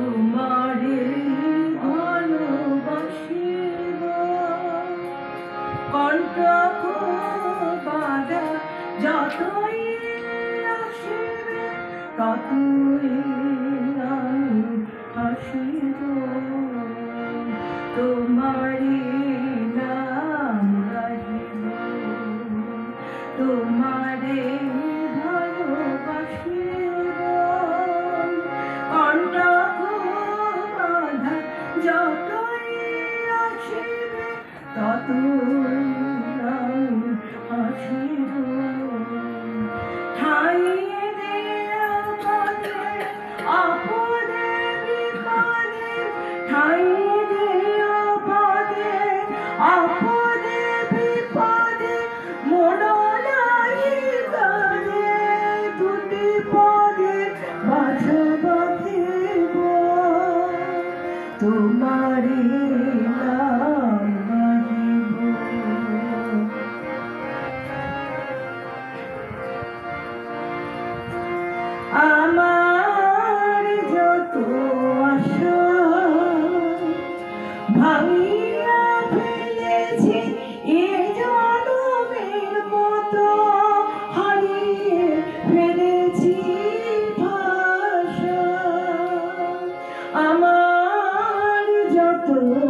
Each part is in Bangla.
তোমারে ভালোবাসি কণ্টক বাধা যতই আসিবে ততই তোমারে তোমারে ভালোবাসি por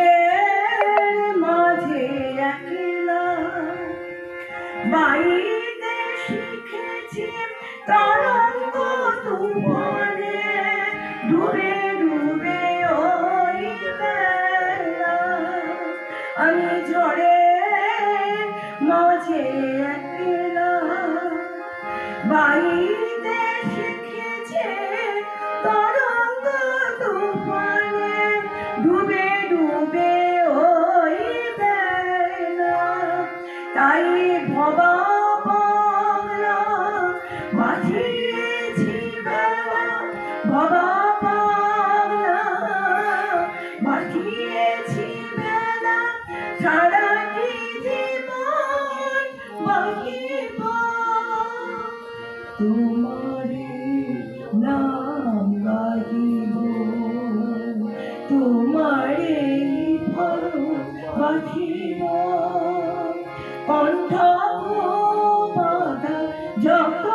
বাইতে শিখেছি তরঙ্গ তুফানে ডুবে ডুবে ওই বেলা। আমি ঝড়ের মাঝে একলা। বাইতে শিখেছে তরঙ্গ তোমারে নাম গাহিব। তোমারে ভালোবাসিব কণ্ঠ বাধা যতই